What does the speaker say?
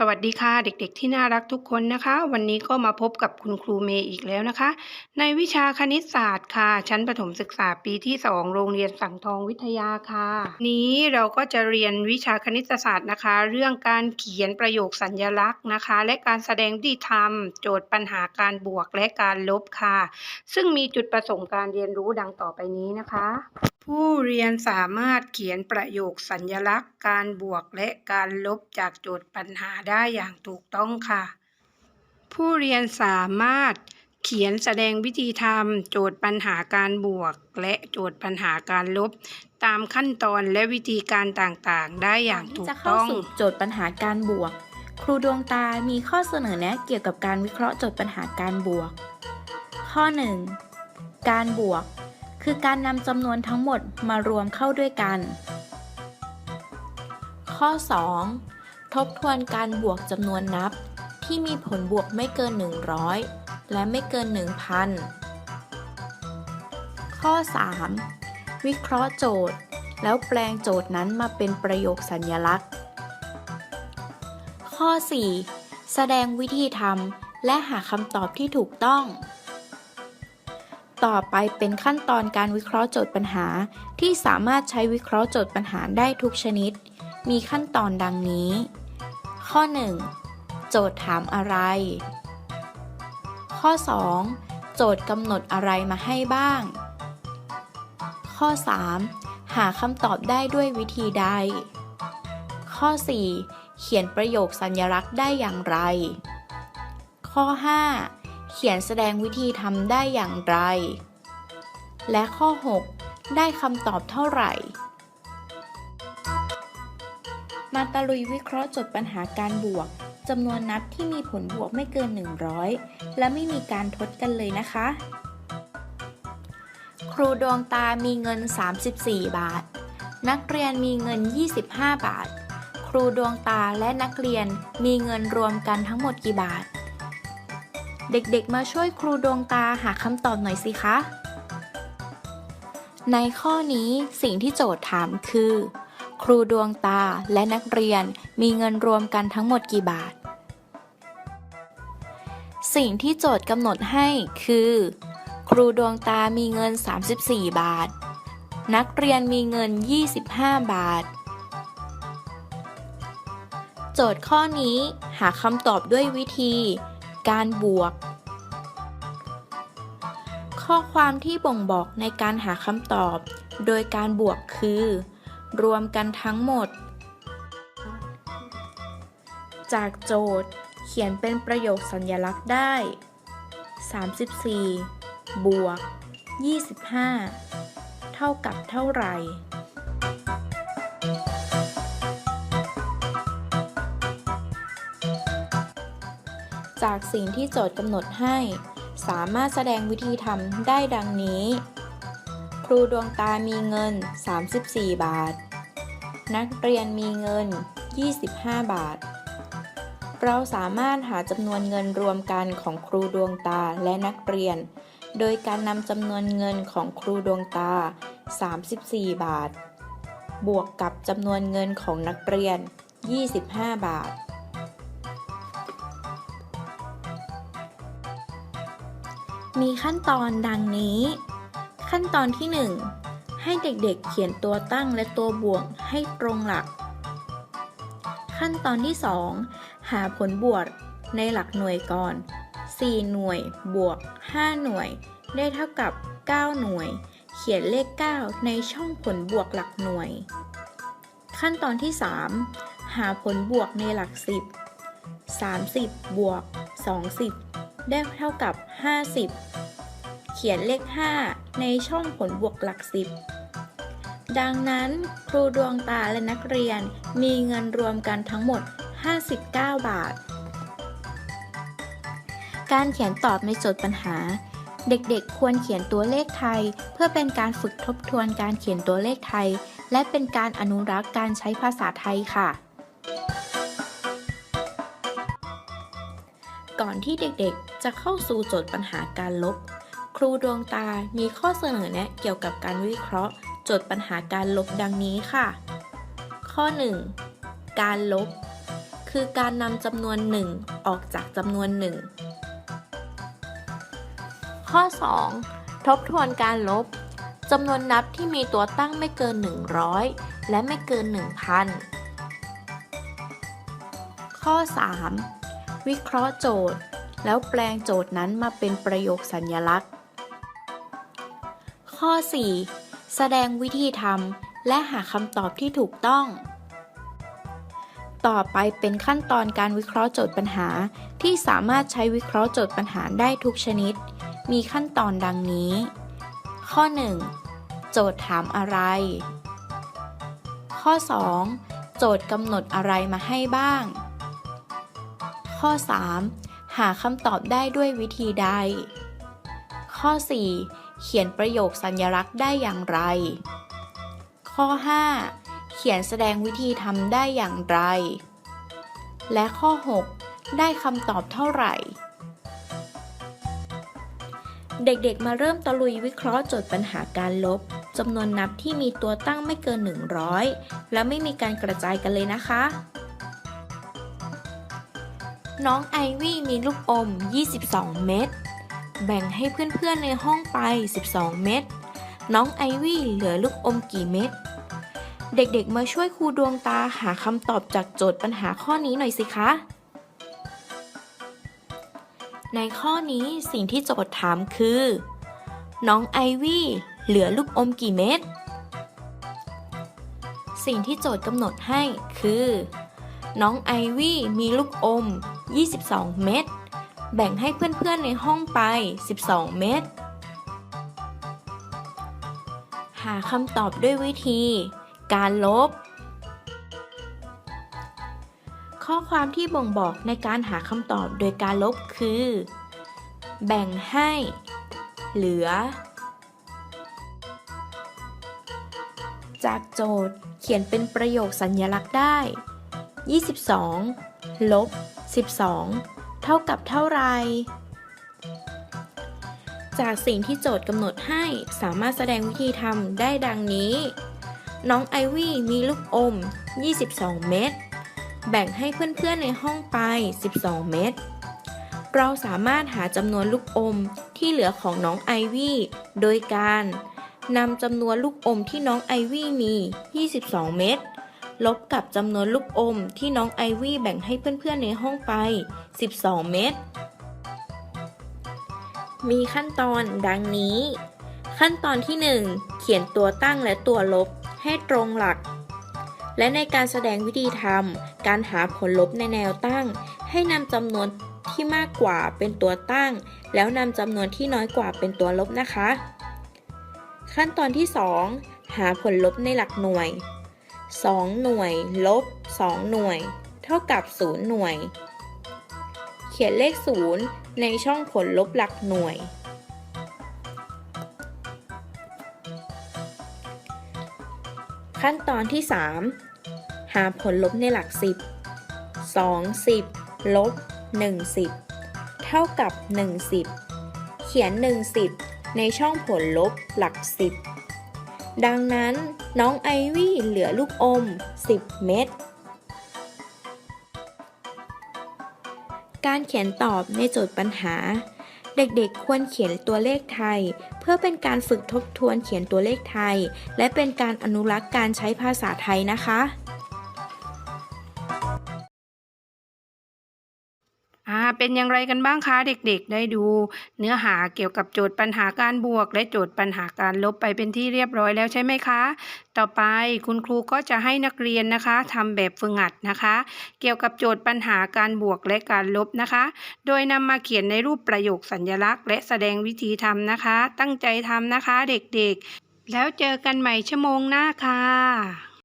สวัสดีค่ะเด็กๆ ที่น่ารักทุกคนนะคะ วันนี้ก็มาพบกับคุณครูเมย์อีกแล้วนะคะ ในวิชาคณิตศาสตร์ค่ะ ชั้นประถมศึกษาปีที่ 2 โรงเรียนสังทองวิทยาค่ะ นี้เราก็จะเรียนวิชาคณิตศาสตร์นะคะ เรื่องการเขียนประโยคสัญลักษณ์นะคะ และการแสดงวิธีทำโจทย์ปัญหาการบวกและการลบค่ะ ซึ่งมีจุดประสงค์การเรียนรู้ดังต่อไปนี้นะคะ ผู้เรียนสามารถเขียนประโยคสัญลักษณ์ การบวกและการลบจากโจทย์ปัญหาได้อย่างถูกต้องค่ะ ผู้เรียนสามารถเขียนแสดงวิธีทำโจทย์ปัญหาการบวก และโจทย์ปัญหาการลบ ตามขั้นตอนและวิธีการต่างๆ ได้อย่างถูกต้องโจทย์ปัญหาการบวก ครูดวงตามีข้อเสนอแนะเกี่ยวกับการวิเคราะห์โจทย์ปัญหาการบวก ข้อ 1. การบวก คือการนำจำนวนทั้งหมดมารวมเข้าด้วยกัน ข้อ 2. ทบทวนการบวกจำนวนนับ ที่มีผลบวกไม่เกิน 100 และไม่เกิน 1,000 ข้อ 3. วิเคราะห์โจทย์ แล้วแปลงโจทย์นั้นมาเป็นประโยคสัญลักษณ์ ข้อ 4. แสดงวิธีทำและหาคำตอบที่ถูกต้อง ต่อไปเป็นขั้นตอนการวิเคราะห์โจทย์ปัญหา ที่สามารถใช้วิเคราะห์โจทย์ปัญหาได้ทุกชนิด มีขั้นตอนดังนี้ ข้อ 1. โจทย์ถามอะไร ข้อ 2. โจทย์กำหนดอะไรมาให้บ้าง ข้อ 3. หาคำตอบได้ด้วยวิธีใด ข้อ 4. เขียนประโยคสัญลักษณ์ได้อย่างไร ข้อ 5. เขียนแสดงวิธีทำได้อย่างไร และข้อ 6. ได้คำตอบเท่าไหร่ มาตะลุยวิเคราะห์โจทย์ปัญหาการบวกจำนวนนับที่มีผลบวกไม่เกิน 100 และไม่มีการทดกันเลยนะคะ ครูดวงตามีเงิน 34 บาท นักเรียนมีเงิน 25 บาท ครูดวงตาและนักเรียนมีเงินรวมกันทั้งหมดกี่บาท เด็กๆ มาช่วยครูดวงตาหาคำตอบหน่อยสิคะ ในข้อนี้สิ่งที่โจทย์ถามคือ ครูดวงตาและนักเรียนมีเงินรวมกันทั้งหมดกี่บาท สิ่งที่โจทย์กำหนดให้คือ ครูดวงตามีเงิน 34 บาท นักเรียนมีเงิน 25 บาทโจทย์ข้อนี้หาคำตอบด้วยวิธี การบวก ข้อความที่บ่งบอกในการหาคำตอบ โดยการบวกคือ รวมกันทั้งหมด จากโจทย์ เขียนเป็นประโยคสัญลักษณ์ได้ 34 บวก 25 เท่ากับเท่าไหร่ จากสิ่งที่โจทย์กำหนดให้ สามารถแสดงวิธีทำได้ดังนี้ ครูดวงตามีเงิน 34 บาท นักเรียนมีเงิน 25 บาท เราสามารถหาจำนวนเงินรวมกันของครูดวงตาและนักเรียน โดยการนำจำนวนเงินของครูดวงตา 34 บาท บวกกับจำนวนเงินของนักเรียน 25 บาท มีขั้นตอนดังนี้ ขั้นตอนที่ 1 ให้เด็กๆเขียนตัวตั้งและตัวบวกให้ตรงหลัก ขั้นตอนที่ 2 หาผลบวกในหลักหน่วยก่อน 4 หน่วยบวก 5 หน่วย ได้เท่ากับ 9 หน่วย เขียนเลข 9 ในช่องผลบวกหลักหน่วย ขั้นตอนที่ 3 หาผลบวกในหลัก 10 30 บวก 20 ได้เท่ากับ 50 เขียนเลข 5 ในช่องผลบวกหลัก 10 ดังนั้นครูดวงตาและนักเรียนมีเงินรวมกันทั้งหมด 59 บาท การเขียนตอบในโจทย์ปัญหา เด็กๆ ควรเขียนตัวเลขไทย เพื่อเป็นการฝึกทบทวนการเขียนตัวเลขไทย และเป็นการอนุรักษ์การใช้ภาษาไทยค่ะ ก่อนที่เด็กๆ จะเข้าสู่โจทย์ปัญหาการลบ ครูดวงตามีข้อเสนอแนะเกี่ยวกับการวิเคราะห์ โจทย์ปัญหาการลบดังนี้ค่ะ ข้อ 1 การลบ คือการนำจำนวนหนึ่งออกจากจำนวนหนึ่งข้อ 2 ทบทวนการลบจำนวนนับที่มีตัวตั้งไม่เกิน 100 และไม่เกิน 1,000 ข้อ 3 วิเคราะห์โจทย์ แล้วแปลงโจทย์นั้นมาเป็นประโยคสัญลักษณ์ ข้อ 4 แสดงวิธีทำและหาคำตอบที่ถูกต้อง ต่อไปเป็นขั้นตอนการวิเคราะห์โจทย์ปัญหา ที่สามารถใช้วิเคราะห์โจทย์ปัญหาได้ทุกชนิด มีขั้นตอนดังนี้ ข้อ 1 โจทย์ถามอะไร ข้อ 2 โจทย์กำหนดอะไรมาให้บ้าง ข้อ 3 หาคำตอบได้ด้วยวิธีใด ข้อ 4 เขียนประโยคสัญลักษณ์ได้อย่างไร ข้อ 5 เขียนแสดงวิธีทำได้อย่างไร และข้อ 6 ได้คำตอบเท่าไหร่ เด็กๆ มาเริ่มตะลุยวิเคราะห์โจทย์ปัญหาการลบจำนวนนับที่มีตัวตั้งไม่เกิน 100 และไม่มีการกระจายกันเลยนะคะ น้องไอวี่มีลูกอม 22 เม็ด แบ่งให้เพื่อนๆในห้องไป 12 เม็ด น้องไอวี่เหลือลูกอมกี่เม็ด เด็กๆ มาช่วยครูดวงตาหาคำตอบจากโจทย์ปัญหาข้อนี้หน่อยสิคะ ในข้อนี้สิ่งที่โจทย์ถามคือ น้องไอวี่เหลือลูกอมกี่เม็ด สิ่งที่โจทย์กำหนดให้คือ น้องไอวี่มีลูกอม 22 เม็ด แบ่งให้เพื่อนๆในห้องไป 12 เม็ด หาคำตอบด้วยวิธี การลบ ข้อความที่บ่งบอกในการหาคำตอบโดยการลบคือ แบ่งให้ เหลือ จากโจทย์เขียนเป็นประโยคสัญญลักษณ์ได้ 22 ลบ 12 เท่ากับเท่าไร จากสิ่งที่โจทย์กำหนดให้สามารถแสดงวิธีทำได้ดังนี้ น้องไอวี่มีลูกอม 22 เม็ด แบ่งให้เพื่อนๆในห้องไป 12 เม็ด เราสามารถหาจำนวนลูกอมที่เหลือของน้องไอวี่โดยการนำจำนวนลูกอมที่น้องไอวี่มี 22 เม็ด ลบกับจำนวนลูกอมที่น้องไอวี่แบ่งให้เพื่อนๆในห้องไป 12 เม็ด มีขั้นตอนดังนี้ ขั้นตอนที่ 1 เขียนตัวตั้งและตัวลบให้ตรงหลัก และในการแสดงวิธีทำการหาผลลบในแนวตั้ง ให้นำจำนวนที่มากกว่าเป็นตัวตั้ง แล้วนำจำนวนที่น้อยกว่าเป็นตัวลบนะคะ ขั้นตอนที่ 2 หาผลลบในหลักหน่วย 2 หน่วย ลบ 2 หน่วย เท่ากับ 0 หน่วย เขียนเลข 0 ในช่องผลลบหลักหน่วย ขั้นตอนที่ 3 หาผลลบในหลัก 10 2 10 ลบ 1 10 เท่ากับ 1 10 เขียน 1 10 ในช่องผลลบหลัก 10 ดังนั้นน้องไอวี่เหลือลูกอม 10 เม็ด การเขียนตอบในโจทย์ปัญหา เด็กๆ ควรเขียนตัวเลขไทย เพื่อเป็นการฝึกทบทวนเขียนตัวเลขไทย และเป็นการอนุรักษ์การใช้ภาษาไทยนะคะ เป็นอย่างไรกันบ้างคะเด็กๆ ได้ดู เนื้อหาเกี่ยวกับโจทย์ปัญหาการบวก และโจทย์ปัญหาการลบไปเป็นที่เรียบร้อยแล้วใช่ไหมคะ ต่อไปคุณครูก็จะให้นักเรียนนะคะทำแบบฝึกหัดนะคะ เกี่ยวกับโจทย์ปัญหาการบวกและการลบนะคะ โดยนำมาเขียนในรูปประโยคสัญลักษณ์ และแสดงวิธีทำนะคะ ตั้งใจทำนะคะเด็กๆ แล้วเจอกันใหม่ชั่วโมงหน้าค่ะ